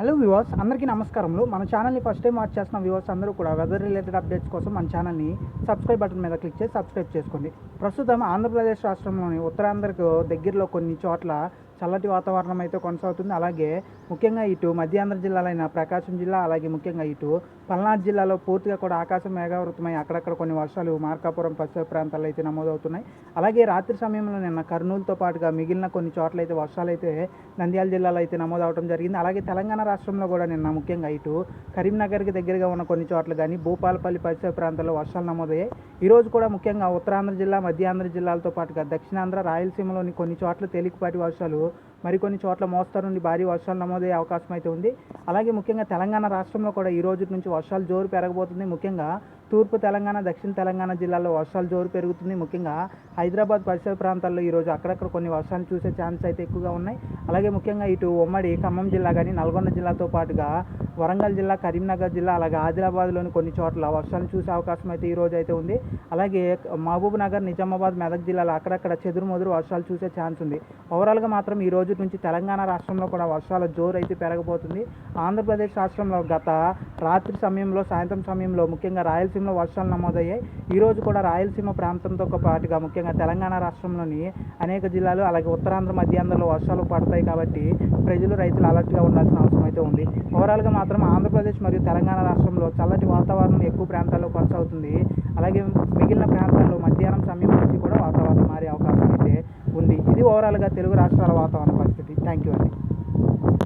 Hello viewers అందరికీ నమస్కారములు. మన ఛానల్ని ఫస్ట్ టైం వాచ్ చేస్తున్న వ్యూవర్స్ అందరూ కూడా వెదర్ రిలేటెడ్ అప్డేట్స్ కోసం మన ఛానల్ని సబ్స్క్రైబ్ బటన్ మీద క్లిక్ చేసి సబ్స్క్రైబ్ చేసుకోండి. ప్రస్తుతం ఆంధ్రప్రదేశ్ రాష్ట్రంలోని ఉత్తరాంధ్రకు దగ్గరలో కొన్ని చోట్ల చల్లటి వాతావరణం అయితే కొనసాగుతుంది. అలాగే ముఖ్యంగా ఇటు మధ్యాంధ్ర జిల్లాలైన ప్రకాశం జిల్లా అలాగే ముఖ్యంగా ఇటు పల్నాడు జిల్లాలో పూర్తిగా కూడా ఆకాశం మేఘావృతమై అక్కడక్కడ కొన్ని వర్షాలు మార్కాపురం పశ్చిమ ప్రాంతాల్లో అయితే నమోదవుతున్నాయి. అలాగే రాత్రి సమయంలో నిన్న కర్నూలుతో పాటుగా మిగిలిన కొన్ని చోట్ల అయితే వర్షాలు అయితే నంద్యాల జిల్లాలో అయితే నమోదవడం జరిగింది. అలాగే తెలంగాణ రాష్ట్రంలో కూడా నిన్న ముఖ్యంగా ఇటు కరీంనగర్కి దగ్గరగా ఉన్న కొన్ని చోట్ల కానీ భూపాలపల్లి పరిసర ప్రాంతాల్లో వర్షాలు నమోదయ్యాయి. ఈరోజు కూడా ముఖ్యంగా ఉత్తరాంధ్ర జిల్లా మధ్యాంధ్ర జిల్లాలతో పాటుగా దక్షిణాంధ్ర రాయలసీమలోని కొన్ని చోట్ల తేలికపాటి వర్షాలు మరికొన్ని చోట్ల మోస్తరు నుండి భారీ వర్షాలు నమోదయ్యే అవకాశం అయితే ఉంది. అలాగే ముఖ్యంగా తెలంగాణ రాష్ట్రంలో కూడా ఈ రోజు నుంచి వర్షాలు జోరు పెరగబోతుంది. ముఖ్యంగా తూర్పు తెలంగాణ దక్షిణ తెలంగాణ జిల్లాల్లో వర్షాలు జోరు పెరుగుతుంది. ముఖ్యంగా హైదరాబాద్ పరిసర ప్రాంతాల్లో ఈరోజు అక్కడక్కడ కొన్ని వర్షాలు చూసే ఛాన్స్ అయితే ఎక్కువగా ఉన్నాయి. అలాగే ముఖ్యంగా ఇటు ఉమ్మడి ఖమ్మం జిల్లా కానీ నల్గొండ జిల్లాతో పాటుగా వరంగల్ జిల్లా కరీంనగర్ జిల్లా అలాగే ఆదిలాబాద్లోని కొన్ని చోట్ల వర్షాలు చూసే అవకాశం అయితే ఈ రోజు అయితే ఉంది. అలాగే మహబూబ్ నగర్ నిజామాబాద్ మెదక్ జిల్లాలో అక్కడక్కడ చెదురుమదురు వర్షాలు చూసే ఛాన్స్ ఉంది. ఓవరాల్గా మాత్రం ఈరోజు రోజు నుంచి తెలంగాణ రాష్ట్రంలో కూడా వర్షాల జోరు అయితే పెరగబోతుంది. ఆంధ్రప్రదేశ్ రాష్ట్రంలో గత రాత్రి సమయంలో సాయంత్రం సమయంలో ముఖ్యంగా రాయలసీమలో వర్షాలు నమోదయ్యాయి. ఈ రోజు కూడా రాయలసీమ ప్రాంతంతో పాటుగా ముఖ్యంగా తెలంగాణ రాష్ట్రంలోని అనేక జిల్లాలు అలాగే ఉత్తరాంధ్ర మధ్యాంధ్రలో వర్షాలు పడతాయి కాబట్టి ప్రజలు రైతులు అలర్ట్గా ఉండాల్సిన అవసరం అయితే ఉంది. ఓవరాల్గా మాత్రం ఆంధ్రప్రదేశ్ మరియు తెలంగాణ రాష్ట్రంలో చల్లటి వాతావరణం ఎక్కువ ప్రాంతాల్లో కొనసాగుతుంది. అలాగే మిగిలిన ప్రాంతాల్లో మధ్యాహ్నం సమయం నుంచి కూడా అది ఓవరాల్గా తెలుగు రాష్ట్రాల వాతావరణ పరిస్థితి. థ్యాంక్ యూ అండి.